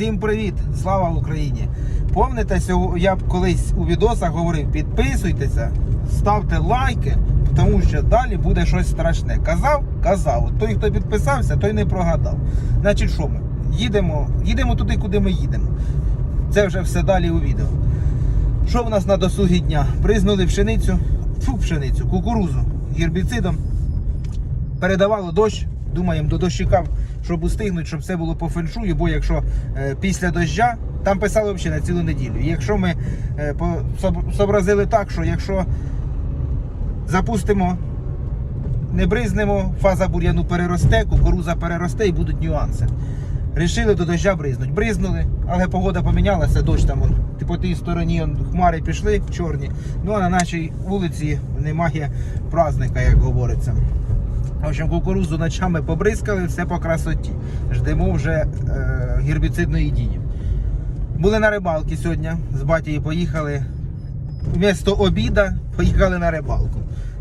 Всім привіт! Слава Україні! Помните, я б колись у відосах говорив, підписуйтеся, ставте лайки, тому що далі буде щось страшне. Казав? Казав. Той, хто підписався, той не прогадав. Значить, що ми? Їдемо, їдемо туди, куди ми їдемо. Це вже все далі у відео. Що в нас на досугі дня? Бризнули пшеницю, фу, пшеницю, кукурузу гербіцидом. Передавало дощ. Думаємо до дощика, щоб устигнути, щоб все було по феншую, бо якщо е, після дождя, там писали взагалі на цілу неділю. І якщо ми е, по, зобразили так, що якщо запустимо, не бризнемо, фаза бур'яну переросте, кукуруза переросте і будуть нюанси. Рішили до дождя бризнуть. Бризнули, але погода помінялася, дощ там вон, по тій стороні он, хмари пішли чорні. Ну а на нашій вулиці немає праздника, як говориться. В общем, кукурузу ночами побризкали, все по красоті. Ждемо вже е, гербіцидної дії. Були на рибалці сьогодні. З батією поїхали. Вмісто обіда поїхали на рибалку.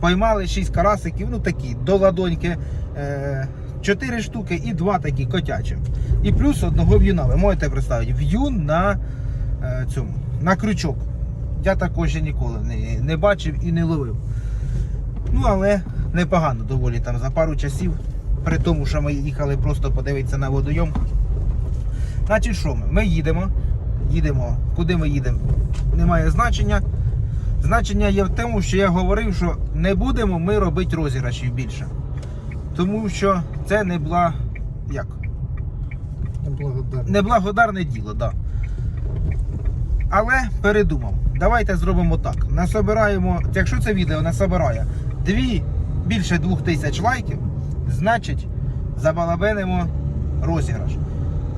Поймали 6 карасиків, ну такі, до ладоньки. Е, 4 штуки і 2 такі котячі. І плюс одного в'юна. Ви можете представити, в'юн на е, цьому, на крючок. Я також ще ніколи не, не бачив і не ловив. Ну, але непогано доволі там за пару часів. При тому, що ми їхали просто подивитися на водойом. Значить, що ми? Ми їдемо. Їдемо. Куди ми їдемо? Немає значення. Значення є в тому, що я говорив, що не будемо ми робити розіграшів більше. Тому що це не бла... як? Благодарний. Неблагодарне діло, так. Да. Але передумав. Давайте зробимо так. Насобираємо, якщо це відео насобирає дві, більше 2000 лайків, значить забалабенимо розіграш.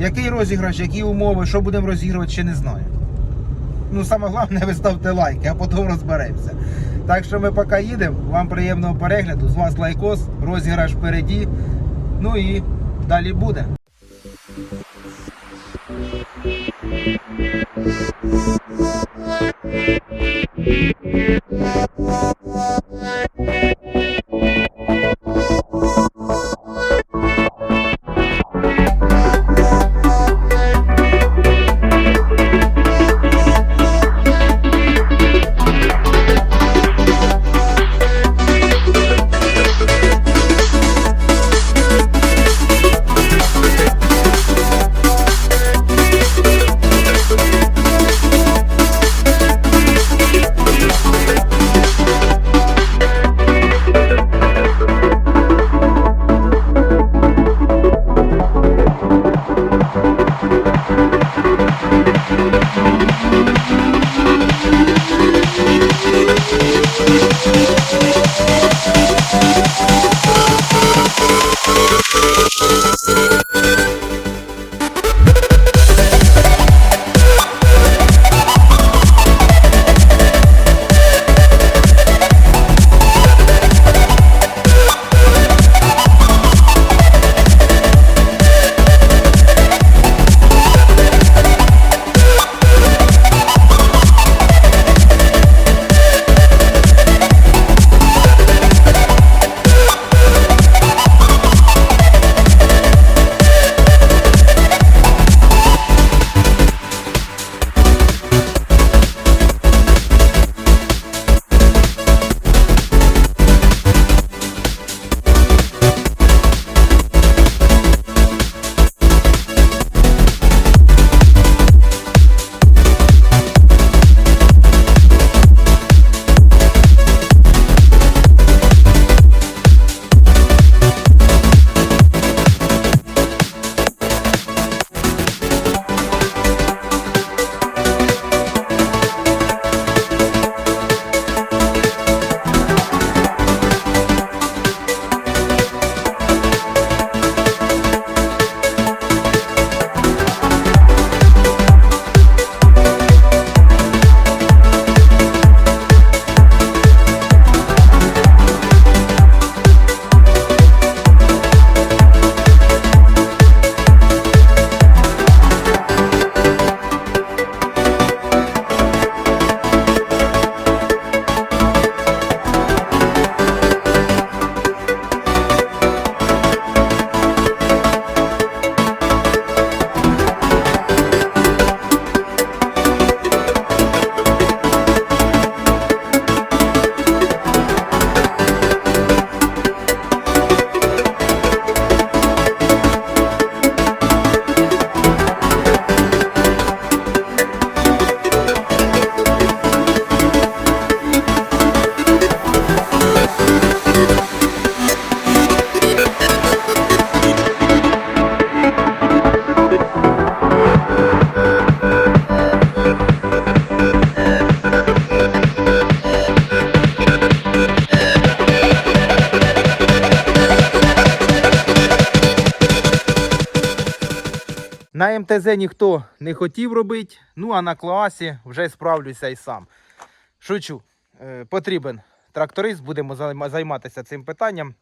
Який розіграш, які умови, що будемо розігрувати, ще не знаю. Ну, саме головне, ви ставте лайки, а потім розберемося. Так що ми поки їдемо, вам приємного перегляду, з вас лайкос, розіграш впереді. Ну і далі буде. МТЗ ніхто не хотів робити, ну а на класі вже справлюся і сам. Шучу, е, потрібен тракторист, будемо займатися цим питанням.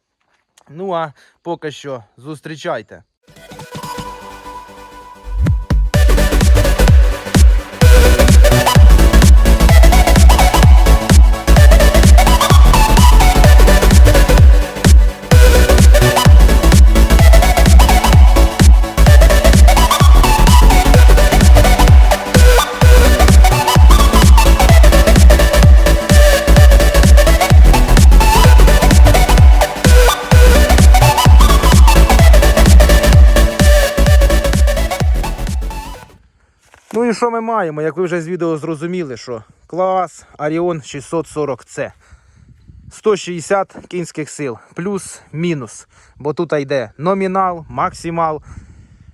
Ну а поки що зустрічайте. Ну і що ми маємо? Як ви вже з відео зрозуміли, що клас Arion 640C. 160 кінських сил, плюс-мінус. Бо тут йде номінал, максимал.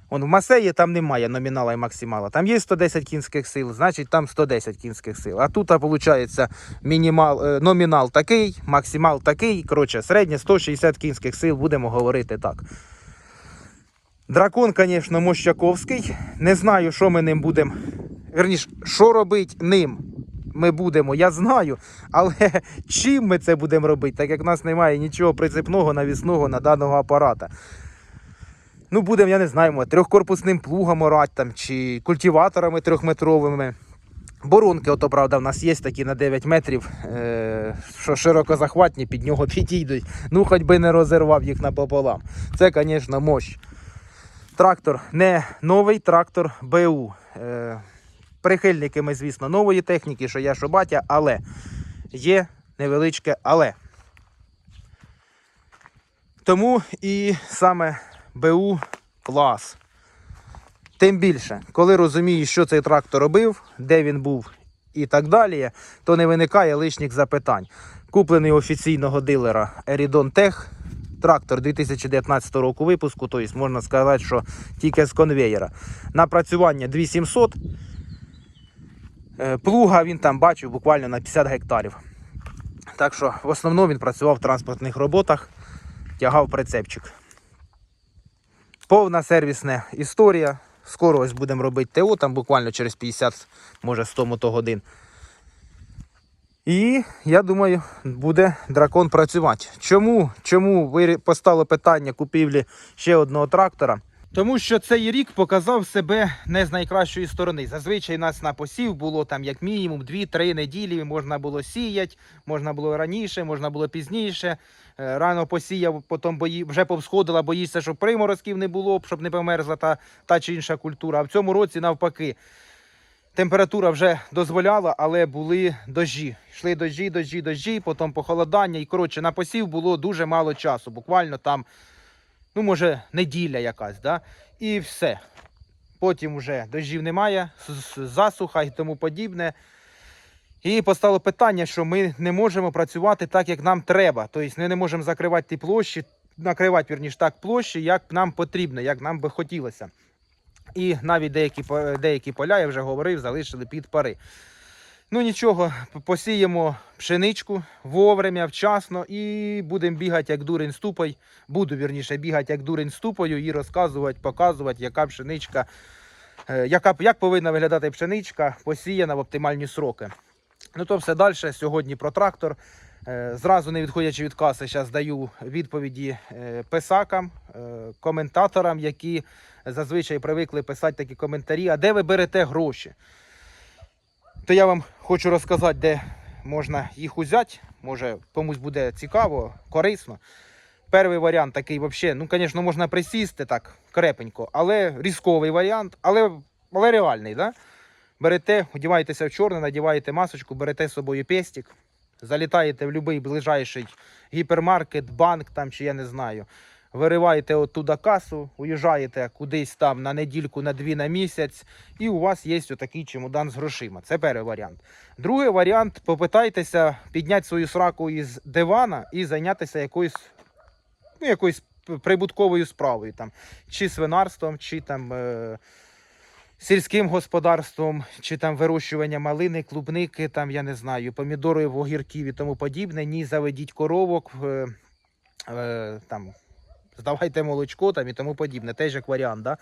Вон в Масеї там немає номінала і максимала. Там є 110 кінських сил, значить там 110 кінських сил. А тут, виходить, мінімал, е, номінал такий, максимал такий. Коротше, середнє 160 кінських сил, будемо говорити так. Дракон, звісно, Мощаковський. Не знаю, що ми ним будемо. Верніше, що робити ним ми будемо, я знаю. Але чим ми це будемо робити, так як в нас немає нічого прицепного, навісного на даного апарата. Ну, будемо, я не знаю, трьохкорпусним плугом орати там, чи культиваторами трьохметровими. Боронки, ото, правда, в нас є такі на 9 метрів, е- що широкозахватні, під нього підійдуть. Ну, хоч би не розірвав їх напополам. Це, звісно, мощь. Трактор не новий, трактор БУ. Е, прихильники звісно, нової техніки, що я, що батя, але є невеличке але. Тому і саме БУ клас. Тим більше, коли розумієш, що цей трактор робив, де він був і так далі, то не виникає лишніх запитань. Куплений офіційного дилера Eridon Tech, трактор 2019 року випуску, тобто можна сказати, що тільки з конвеєра. Напрацювання 2700. Е, Плуга він там бачив буквально на 50 гектарів. Так що в основному він працював в транспортних роботах, тягав прицепчик. Повна сервісна історія. Скоро ось будемо робити ТО, там буквально через 50, може 100 мотогодин. І я думаю, буде дракон працювати. Чому? Чому ви постало питання купівлі ще одного трактора? Тому що цей рік показав себе не з найкращої сторони. Зазвичай нас на посів було там як мінімум 2-3 неділі. Можна було сіяти, можна було раніше, можна було пізніше. Е, Рано посіяв, потім бої... вже повсходила, боїшся, щоб приморозків не було, щоб не померзла та, та чи інша культура. А в цьому році навпаки. Температура вже дозволяла, але були дощі. Йшли дощі, дощі, дощі, потім похолодання. І коротше, на посів було дуже мало часу. Буквально там, ну, може, неділя якась, да? і все. Потім вже дощів немає, засуха і тому подібне. І постало питання, що ми не можемо працювати так, як нам треба. Тобто ми не можемо закривати ті площі, накривати вірніше так площі, як нам потрібно, як нам би хотілося. І навіть деякі, деякі поля, я вже говорив, залишили під пари. Ну нічого, посіємо пшеничку вовремя, вчасно і будемо бігати як дурень з. Буду вірніше бігати як дурень з тупою і розказувати, показувати, яка пшеничка, е, яка, як повинна виглядати пшеничка, посіяна в оптимальні сроки. Ну то все далі. Сьогодні про трактор. Е, Зразу не відходячи від каси, зараз даю відповіді е, писакам, е, коментаторам, які зазвичай привикли писати такі коментарі. А де ви берете гроші? То я вам хочу розказати, де можна їх узяти. Може, комусь буде цікаво, корисно. Перший варіант такий, взагалі, ну, звісно, можна присісти так крепенько, але різковий варіант, але, але реальний. Да? Берете, одягаєтеся в чорне, надіваєте масочку, берете з собою пестик, залітаєте в будь-який ближайший гіпермаркет, банк там чи я не знаю. Вириваєте оттуда касу, уїжджаєте кудись там на недільку, на дві на місяць, і у вас є отакий чемодан з грошима. Це перший варіант. Другий варіант попитайтеся підняти свою сраку із дивана і зайнятися якоюсь, ну, якоюсь прибутковою справою, там, чи свинарством, чи там. Е- сільським господарством, чи там вирощування малини, клубники, там, я не знаю, помідорів, огірків і тому подібне. Ні, заведіть коровок, е, е, там, здавайте молочко там і тому подібне, теж як варіант. Да?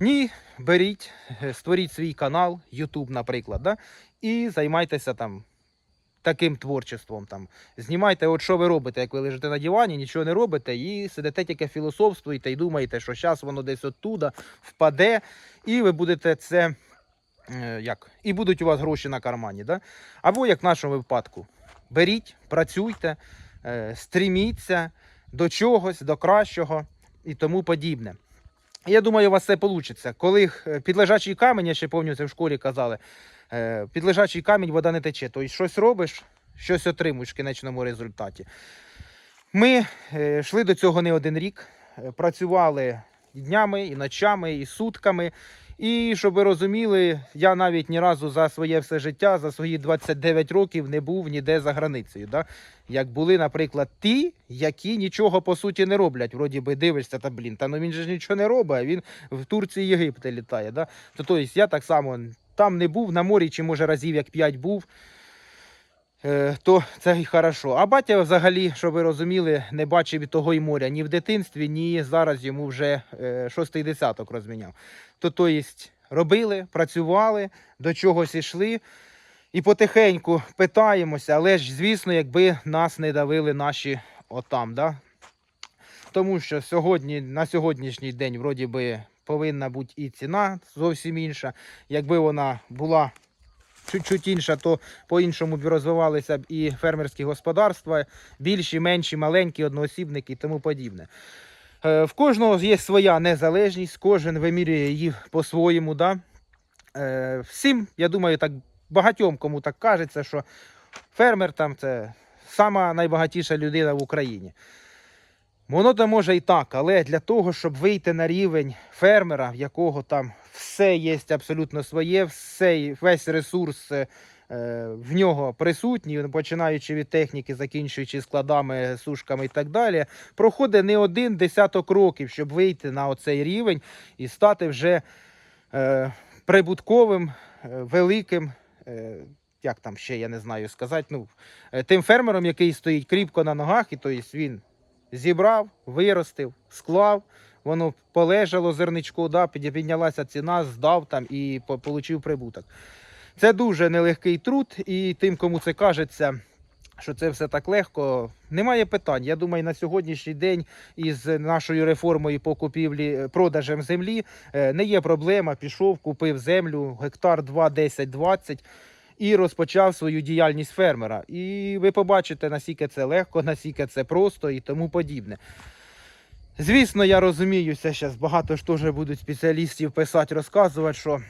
Ні, беріть, е, створіть свій канал, YouTube, наприклад, да? і займайтеся там таким творчеством. Там. Знімайте, от що ви робите, як ви лежите на дивані, нічого не робите, і сидите тільки філософствуєте і думаєте, що зараз воно десь оттуда впаде, і ви будете це. е, Як? І будуть у вас гроші на кармані. Да? Або, як в нашому випадку, беріть, працюйте, е, стріміться до чогось, до кращого і тому подібне. Я думаю, у вас це вийде. Коли е, під лежачий камінь, я ще пам'ятаю, це в школі казали, під лежачий камінь вода не тече. Тобто щось робиш, щось отримуєш в кінечному результаті. Ми е, йшли до цього не один рік, е, працювали і днями, і ночами, і сутками. І щоб ви розуміли, я навіть ні разу за своє все життя, за свої 29 років не був ніде за границею. Да? Як були, наприклад, ті, які нічого по суті не роблять. Вроді би дивишся, та блін, та ну він же ж нічого не робить, він в Турції Єгипті літає. Да? То, тобто я так само там не був на морі, чи може разів як 5 був. Е, то це і хорошо. А батя взагалі, щоб ви розуміли, не бачив того й моря ні в дитинстві, ні зараз йому вже е, шостий десяток розміняв. То, то єсть, робили, працювали, до чогось ішли і потихеньку питаємося, але ж, звісно, якби нас не давили наші отам, да? Тому що сьогодні, на сьогоднішній день, вроді би, повинна бути і ціна зовсім інша. Якби вона була чуть-чуть інша, то по-іншому б розвивалися б і фермерські господарства, більші, менші, маленькі, одноосібники і тому подібне. Е, В кожного є своя незалежність, кожен вимірює її по-своєму. Да? Е, Всім, я думаю, так багатьом кому так кажеться, що фермер там це сама найбагатіша людина в Україні. Воно то може і так, але для того, щоб вийти на рівень фермера, в якого там все є абсолютно своє, все, весь ресурс е, в нього присутній, починаючи від техніки, закінчуючи складами, сушками і так далі, проходить не один десяток років, щоб вийти на оцей рівень і стати вже е, прибутковим, е, великим. Е, як там ще я не знаю сказати, ну, е, тим фермером, який стоїть кріпко на ногах, і тобто він зібрав, виростив, склав, воно полежало зерничко, да, піднялася ціна, здав там і получив прибуток. Це дуже нелегкий труд, і тим, кому це кажеться, що це все так легко, немає питань. Я думаю, на сьогоднішній день із нашою реформою по купівлі е, продажем землі е, не є проблема. Пішов, купив землю, гектар 2, 10, 20 і розпочав свою діяльність фермера. І ви побачите, наскільки це легко, наскільки це просто і тому подібне. Звісно, я розуміюся, зараз багато ж теж будуть спеціалістів писати, розказувати, що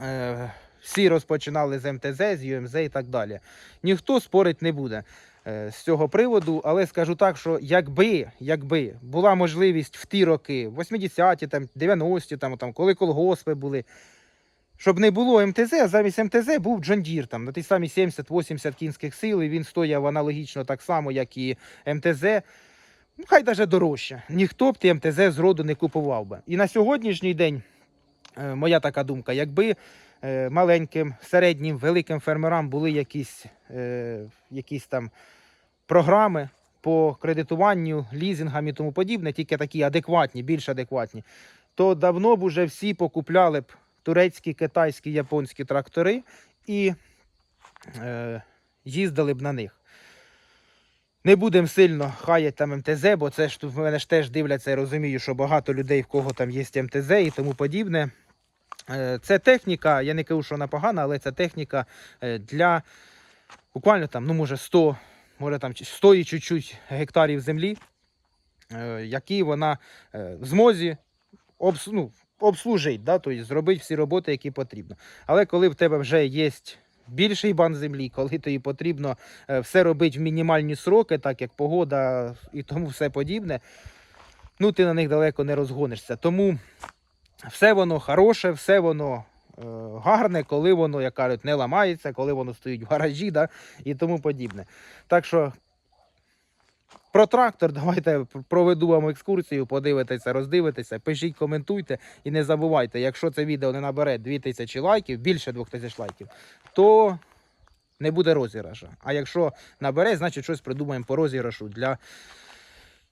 е, всі розпочинали з МТЗ, з ЮМЗ і так далі. Ніхто спорить не буде е, з цього приводу, але скажу так, що якби, якби була можливість в ті роки, 80-ті, там, 90-ті, там, там, коли колгоспи були, щоб не було МТЗ, а замість МТЗ був Джон Дір, там, на ті самі 70-80 кінських сил, і він стояв аналогічно так само, як і МТЗ. Ну, хай навіть дорожче. Ніхто б ті МТЗ зроду не купував би. І на сьогоднішній день, е, моя така думка, якби е, маленьким, середнім, великим фермерам були якісь, е, якісь там програми по кредитуванню, лізингам і тому подібне, тільки такі адекватні, більш адекватні, то давно б уже всі покупляли б турецькі, китайські, японські трактори і е, їздили б на них. Не будемо сильно хаяти там МТЗ, бо це ж в мене ж теж дивляться і розумію, що багато людей, в кого там є МТЗ і тому подібне. Е, Це техніка, я не кажу, що вона погана, але це техніка е, для буквально там, ну може 100, може там 100 і чуть-чуть гектарів землі, е, які вона в змозі ну, обслужить, да? тобто зробити всі роботи, які потрібно. Але коли в тебе вже є більший бан землі, коли тобі потрібно е, все робити в мінімальні сроки, так як погода і тому все подібне, ну ти на них далеко не розгонишся. Тому все воно хороше, все воно е, гарне, коли воно, як кажуть, не ламається, коли воно стоїть в гаражі да, і тому подібне. Так що про трактор давайте проведу вам екскурсію, подивитеся, роздивитеся, пишіть, коментуйте і не забувайте, якщо це відео не набере 2000 лайків, більше 2000 лайків, то не буде розіграша. А якщо набере, значить щось придумаємо по розіграшу для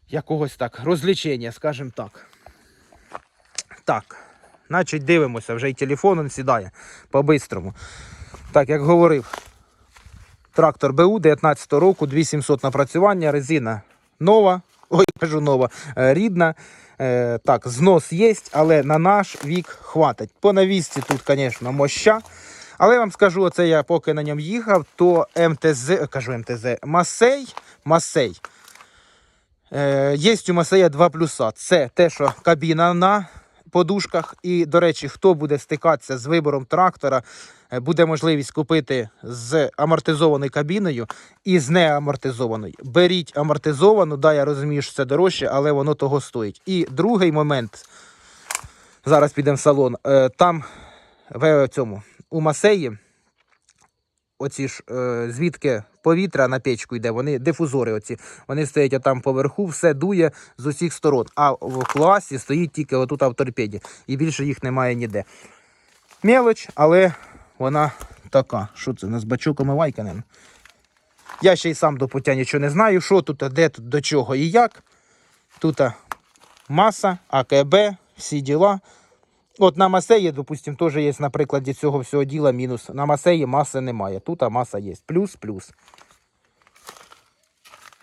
якогось так розлічення, скажімо так. Так, значить дивимося, вже й телефон он сідає по-бистрому. Так, як говорив, трактор БУ 19 року, 2700 напрацювання, резина нова, ой, кажу нова, е, рідна. Е, так, знос є, але на наш вік хватить. По навісці тут, звісно, моща. Але я вам скажу, оце я поки на ньому їхав, то МТЗ, е, кажу МТЗ, Масей, Масей. Є у Масея 2 плюса. Це те, що кабіна на подушках. І, до речі, хто буде стикатися з вибором трактора, е, буде можливість купити з амортизованою кабіною і з неамортизованою. Беріть амортизовану, да, я розумію, що це дорожче, але воно того стоїть. І другий момент. Зараз підемо в салон. Е, Там в цьому у Масеї оці ж е, звідки повітря на печку йде, вони дифузори оці, вони стоять отам поверху, все дує з усіх сторон. А в класі стоїть тільки отут в торпеді. І більше їх немає ніде. Мелоч, але вона така. Що це? У нас бачок омивайка, не? Я ще й сам до пуття нічого не знаю, що тут, де тут, до чого і як. Тут маса, АКБ, всі діла. От на масеї, допустим, теж є на прикладі цього всього діла мінус. На масеї маси немає. Тут маса є. Плюс, плюс.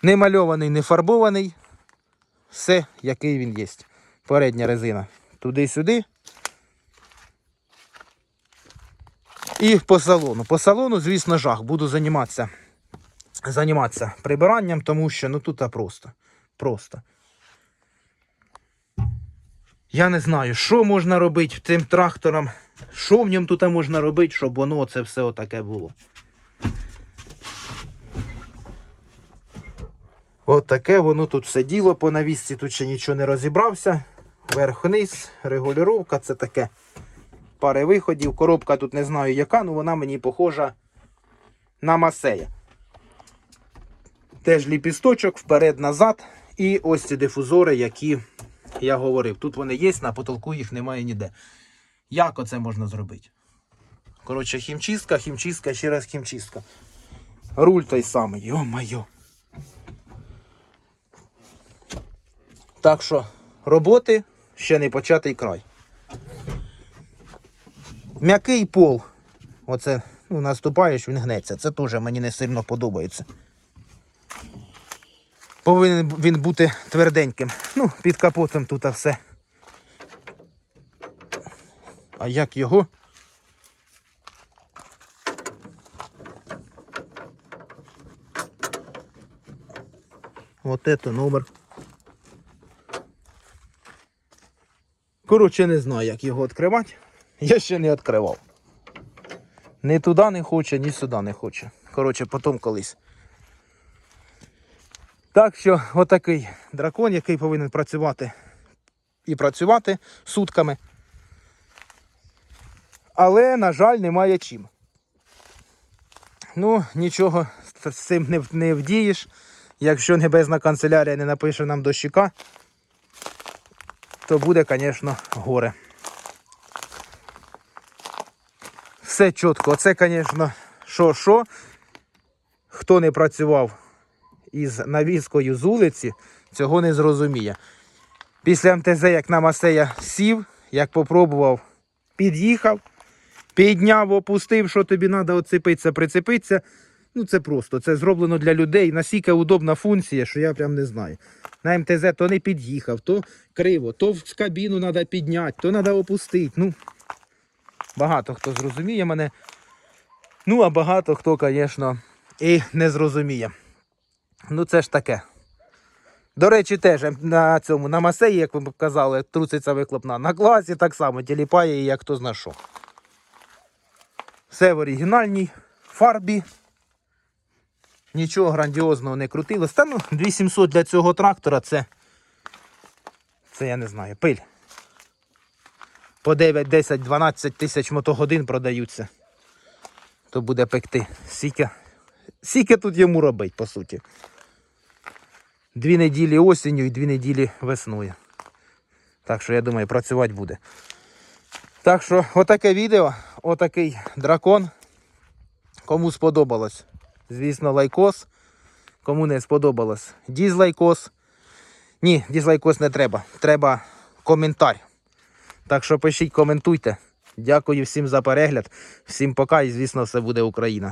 Не мальований, не фарбований. Все, який він є. Передня резина. Туди-сюди. І по салону. По салону, звісно, жах. Буду займатися, займатися прибиранням, тому що ну тут просто. Просто. Я не знаю, що можна робити тим трактором, що в ньому тут можна робити, щоб воно це все отаке було. От воно тут все діло по навісці, тут ще нічого не розібрався. Верх-вниз, регулювання, це таке пари виходів. Коробка тут не знаю яка, але вона мені похожа на масея. Теж ліпісточок, вперед-назад. І ось ці дифузори, які я говорив. Тут вони є, на потолку їх немає ніде. Як оце можна зробити? Коротше, хімчистка, хімчистка, ще раз хімчистка. Руль той самий, йо-майо. Так що, роботи ще не початий край. М'який пол. Оце ну, наступаєш, він гнеться. Це теж мені не сильно подобається. Повинен він бути тверденьким. Ну, під капотом тут все. А як його? Вот это номер. Коротше, не знаю, як його відкривати. Я ще не відкривав. Ні туди не хоче, ні сюди не хоче. Коротше, потім колись. Так що, отакий дракон, який повинен працювати і працювати сутками. Але, на жаль, немає чим. Ну, нічого з цим не, не вдієш. Якщо небесна канцелярія не напише нам дощика, то буде, звісно, горе. Все чітко. Оце, звісно, що-що. Хто не працював із навіскою з вулиці, цього не зрозуміє. Після МТЗ, як на Масея сів, як попробував, під'їхав, підняв, опустив, що тобі треба оцепитися, прицепитися. Ну це просто, це зроблено для людей. Настільки удобна функція, що я прям не знаю. На МТЗ то не під'їхав, то криво, то в кабіну треба підняти, то треба опустити. Ну, багато хто зрозуміє мене. Ну, а багато хто, звісно, і не зрозуміє. Ну це ж таке. До речі, теж на цьому, на масеї, як ви казали, труситься вихлопна. На класі так само тіліпає як хто зна що. Все в оригінальній фарбі. Нічого грандіозного не крутилось. Та ну, 2700 для цього трактора це. Це я не знаю, пиль. По 9, 10, 12 тисяч мотогодин продаються. То буде пекти. Сіки. Скільки тут йому робить, по суті. Дві неділі осінню і дві неділі весною. Так що я думаю, працювати буде. Так що, отаке відео, отакий дракон. Кому сподобалось, звісно, лайкос. Кому не сподобалось, дізлайкос. Ні, дізлайкос не треба. Треба коментар. Так що пишіть, коментуйте. Дякую всім за перегляд. Всім пока і звісно, все буде Україна.